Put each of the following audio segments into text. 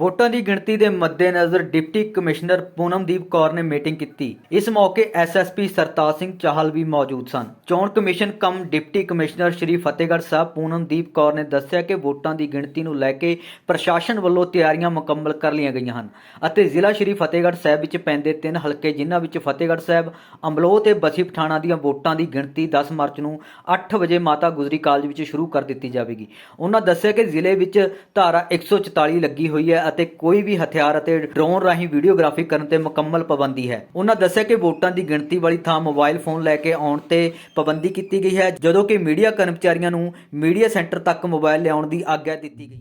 ਵੋਟਾਂ ਦੀ ਗਿਣਤੀ ਦੇ ਮੱਦੇਨਜ਼ਰ ਡਿਪਟੀ ਕਮਿਸ਼ਨਰ ਪੂਨਮਦੀਪ ਕੌਰ ਨੇ ਮੀਟਿੰਗ ਕੀਤੀ। ਇਸ ਮੌਕੇ ਐਸਐਸਪੀ ਸਰਤਾਜ ਸਿੰਘ ਚਾਹਲ ਵੀ ਮੌਜੂਦ ਸਨ। ਚੋਣ commission cum deputy commissioner Shri Fatehgarh Sahib Poonamdeep Kaur ਨੇ ਦੱਸਿਆ ਕਿ ਵੋਟਾਂ ਦੀ ਗਿਣਤੀ ਨੂੰ ਲੈ ਕੇ ਪ੍ਰਸ਼ਾਸਨ ਵੱਲੋਂ ਤਿਆਰੀਆਂ ਮੁਕੰਮਲ ਕਰ ਲਈਆਂ ਗਈਆਂ ਹਨ ਅਤੇ ਜ਼ਿਲ੍ਹਾ ਸ਼੍ਰੀ ਫਤਿਹਗੜ੍ਹ ਸਾਹਿਬ ਵਿੱਚ ਪੈਂਦੇ ਤਿੰਨ ਹਲਕੇ ਜਿਨ੍ਹਾਂ ਵਿੱਚ ਫਤਿਹਗੜ੍ਹ ਸਾਹਿਬ, ਅਮਲੋਹ ਤੇ ਬਸੀ ਪਠਾਣਾ ਦੀਆਂ ਵੋਟਾਂ ਦੀ ਗਿਣਤੀ 10 ਮਾਰਚ ਨੂੰ 8 ਵਜੇ ਮਾਤਾ ਗੁਜਰੀ ਕਾਲਜ ਵਿੱਚ ਸ਼ੁਰੂ ਕਰ ਦਿੱਤੀ ਜਾਵੇਗੀ। ਉਹਨਾਂ ਦੱਸਿਆ ਕਿ ਜ਼ਿਲ੍ਹੇ ਵਿੱਚ ਧਾਰਾ 144 ਲੱਗੀ ਹੋਈ ਹੈ ਅਤੇ ਕੋਈ ਵੀ ਹਥਿਆਰ ਅਤੇ ਡਰੋਨ ਰਾਹੀਂ ਵੀਡੀਓਗ੍ਰਾਫੀ ਕਰਨ ਤੇ ਮੁਕੰਮਲ ਪਾਬੰਦੀ ਹੈ। ਉਹਨਾਂ ਦੱਸਿਆ ਕਿ ਵੋਟਾਂ ਦੀ ਗਿਣਤੀ ਵਾਲੀ ਥਾਂ ਮੋਬਾਈਲ ਫੋਨ ਲੈ ਕੇ ਆਉਣ ਤੇ ਪਾਬੰਦੀ ਕੀਤੀ ਗਈ ਹੈ, ਜਦੋਂ ਕਿ ਮੀਡੀਆ ਕਰਮਚਾਰੀਆਂ ਨੂੰ ਮੀਡੀਆ ਸੈਂਟਰ ਤੱਕ ਮੋਬਾਈਲ ਲਿਆਉਣ ਦੀ ਆਗਿਆ ਦਿੱਤੀ ਗਈ।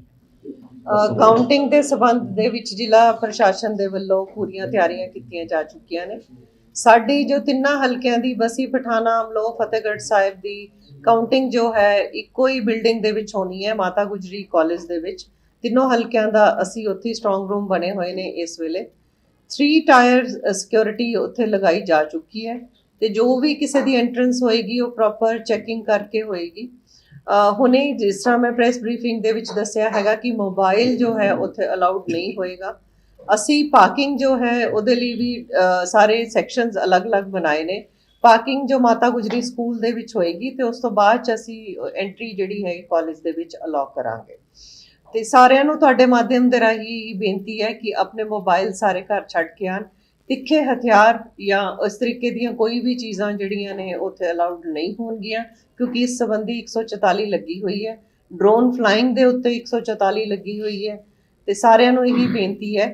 ਕਾਊਂਟਿੰਗ ਦੇ ਸਬੰਧ ਦੇ ਵਿੱਚ ਜ਼ਿਲ੍ਹਾ ਪ੍ਰਸ਼ਾਸਨ ਦੇ ਵੱਲੋਂ ਪੂਰੀਆਂ ਤਿਆਰੀਆਂ ਕੀਤੀਆਂ ਜਾ ਚੁੱਕੀਆਂ ਨੇ। ਸਾਡੀ ਜੋ ਤਿੰਨਾਂ ਹਲਕਿਆਂ ਦੀ ਬਸੀ ਪਠਾਣਾ ਅਮਲੋਹ ਫਤਿਹਗੜ੍ਹ ਸਾਹਿਬ ਦੀ ਕਾਊਂਟਿੰਗ ਜੋ ਹੈ, ਇੱਕੋ ਹੀ ਬਿਲਡਿੰਗ ਦੇ ਵਿੱਚ ਹੋਣੀ ਹੈ, ਮਾਤਾ ਗੁਜਰੀ ਕਾਲਜ ਦੇ ਵਿੱਚ। ਤਿੰਨੋਂ ਹਲਕਿਆਂ ਦਾ ਅਸੀਂ ਉੱਥੇ ਸਟਰੋਂਗ ਰੂਮ ਬਣੇ ਹੋਏ ਨੇ ਇਸ ਵੇਲੇ। 3 ਟਾਇਰ ਸਿਕਿਉਰਿਟੀ ਉੱਥੇ ਲਗਾਈ ਜਾ ਚੁੱਕੀ ਹੈ ਤੇ ਜੋ ਵੀ ਕਿਸੇ ਦੀ ਐਂਟਰੈਂਸ ਹੋਏਗੀ, ਉਹ ਪ੍ਰੋਪਰ ਚੈਕਿੰਗ ਕਰਕੇ ਹੋਏਗੀ। ਹੁਣੇ ਜਿਸ ਤਰ੍ਹਾਂ ਮੈਂ ਪ੍ਰੈਸ ਬਰੀਫਿੰਗ ਦੇ ਵਿੱਚ ਦੱਸਿਆ ਹੈਗਾ ਕਿ ਮੋਬਾਈਲ ਜੋ ਹੈ ਉੱਥੇ ਅਲਾਉਡ ਨਹੀਂ ਹੋਏਗਾ। ਅਸੀਂ ਪਾਰਕਿੰਗ ਜੋ ਹੈ, ਉਹਦੇ ਲਈ ਵੀ ਸਾਰੇ ਸੈਕਸ਼ਨਸ ਅਲੱਗ-ਅਲੱਗ ਬਣਾਏ ਨੇ। ਪਾਰਕਿੰਗ ਜੋ ਮਾਤਾ ਗੁਜਰੀ ਸਕੂਲ ਦੇ ਵਿੱਚ ਹੋਏਗੀ ਤੇ ਉਸ ਤੋਂ ਬਾਅਦ ਚ ਅਸੀਂ ਐਂਟਰੀ ਜਿਹੜੀ ਹੈ ਕਾਲਜ ਦੇ ਵਿੱਚ ਅਲਾਉ ਕਰਾਂਗੇ। ਤੇ ਸਾਰਿਆਂ ਨੂੰ ਤੁਹਾਡੇ ਮਾਧਿਅਮ ਦੇ ਰਾਹੀਂ ਬੇਨਤੀ ਹੈ ਕਿ ਆਪਣੇ ਮੋਬਾਈਲ ਸਾਰੇ ਘਰ ਛੱਡ ਕੇ ਆਣ। ਤਿੱਖੇ ਹਥਿਆਰ ਜਾਂ ਇਸ ਤਰੀਕੇ ਦੀਆਂ ਕੋਈ ਵੀ ਚੀਜ਼ਾਂ ਜਿਹੜੀਆਂ ਨੇ ਉੱਥੇ ਅਲਾਉਡ ਨਹੀਂ ਹੋਣਗੀਆਂ, ਕਿਉਂਕਿ ਇਸ ਸੰਬੰਧੀ 144 ਲੱਗੀ ਹੋਈ ਹੈ। ਡਰੋਨ ਫਲਾਈਂਗ ਦੇ ਉੱਤੇ 144 ਲੱਗੀ ਹੋਈ ਹੈ। ਤੇ ਸਾਰਿਆਂ ਨੂੰ ਇਹੀ ਬੇਨਤੀ ਹੈ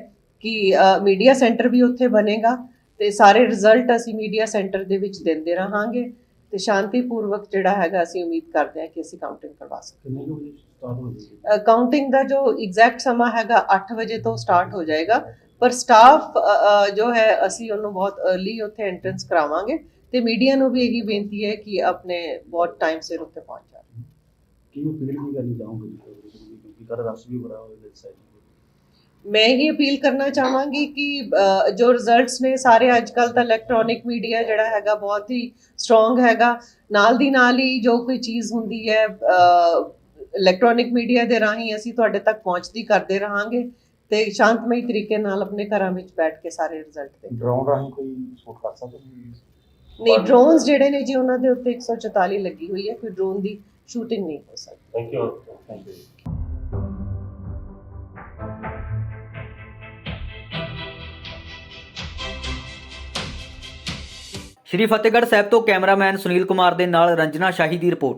ਕਿ ਮੀਡੀਆ ਸੈਂਟਰ ਵੀ ਉੱਥੇ ਬਣੇਗਾ ਤੇ ਸਾਰੇ ਰਿਜ਼ਲਟ ਅਸੀਂ ਮੀਡੀਆ ਸੈਂਟਰ ਦੇ ਵਿੱਚ ਦਿੰਦੇ ਰਹਾਂਗੇ। ਤੇ ਸ਼ਾਂਤੀਪੂਰਵਕ ਜਿਹੜਾ ਹੈਗਾ ਅਸੀਂ ਉਮੀਦ ਕਰਦੇ ਹਾਂ ਕਿ ਅਸੀਂ ਕਾਊਂਟਿੰਗ ਕਰਵਾ ਸਕਾਂਗੇ ਕਾਊਂਟਿੰਗ ਦਾ ਜੋ ਐਗਜ਼ੈਕਟ ਸਮਾਂ ਹੈਗਾ 8 ਵਜੇ ਤੋਂ ਸਟਾਰਟ ਹੋ ਜਾਏਗਾ। ਪਰ ਸਟਾਫ ਜੋ ਹੈ ਅਸੀਂ ਉਹਨੂੰ ਬਹੁਤ अर्ਲੀ ਉੱਥੇ ਐਂਟਰੈਂਸ ਕਰਾਵਾਂਗੇ ਤੇ ਮੀਡੀਆ ਨੂੰ ਵੀ ਇਹੀ ਬੇਨਤੀ ਹੈ ਕਿ ਆਪਣੇ ਬਹੁਤ ਟਾਈਮ ਸਿਰ ਉੱਥੇ ਪਹੁੰਚ ਜਾਣ। ਕੀ ਅਪੀਲ ਵੀ ਕਰਨੀ ਚਾਹੋਗੇ ਕਿਉਂਕਿ ਕਰ ਰਸ਼ ਵੀ ਬੜਾ ਹੋਇਆ ਸਾਈਡ ਮੈਂ ਇਹ ਅਪੀਲ ਕਰਨਾ ਚਾਹਾਂਗੀ ਕਿ ਜੋ ਰਿਜ਼ਲਟਸ ਨੇ ਸਾਰੇ ਅੱਜ ਕੱਲ ਤਾਂ ਇਲੈਕਟ੍ਰੋਨਿਕ ਮੀਡੀਆ ਜਿਹੜਾ ਹੈਗਾ ਬਹੁਤ ਹੀ ਸਟਰੋਂਗ ਹੈਗਾ। ਨਾਲ ਦੀ ਨਾਲ ਹੀ ਜੋ ਕੋਈ ਚੀਜ਼ ਹੁੰਦੀ ਹੈ ਇਲੈਕਟ੍ਰੋਨਿਕ ਮੀਡੀਆ ਦੇ ਰਾਹੀਂ ਅਸੀਂ ਤੁਹਾਡੇ ਤੱਕ ਪਹੁੰਚਦੀ ਕਰਦੇ ਰਹਾਂਗੇ ਤੇ ਸ਼ਾਂਤਮਈ ਤਰੀਕੇ ਨਾਲ ਆਪਣੇ ਘਰਾਂ ਵਿੱਚ ਬੈਠ ਕੇ ਸਾਰੇ ਰਿਜ਼ਲਟ ਦੇ ਡਰੋਨ ਰਾਹੀਂ ਕੋਈ ਸ਼ੂਟ ਕਰ ਸਕਦਾ ਨਹੀਂ ਡਰੋਨਸ ਜਿਹੜੇ ਨੇ ਜੀ ਉਹਨਾਂ ਦੇ ਉੱਤੇ 144 ਲੱਗੀ ਹੋਈ ਹੈ ਕੋਈ ਡਰੋਨ ਦੀ ਸ਼ੂਟਿੰਗ ਨਹੀਂ ਹੋ ਸਕਦੀ। Thank you thank you Shri Fatehgarh Sahib ਤੋਂ ਕੈਮਰਾਮੈਨ ਸੁਨੀਲ ਕੁਮਾਰ ਦੇ ਨਾਲ ਰੰਜਨਾ ਸ਼ਾਹੀ ਦੀ ਰਿਪੋਰਟ।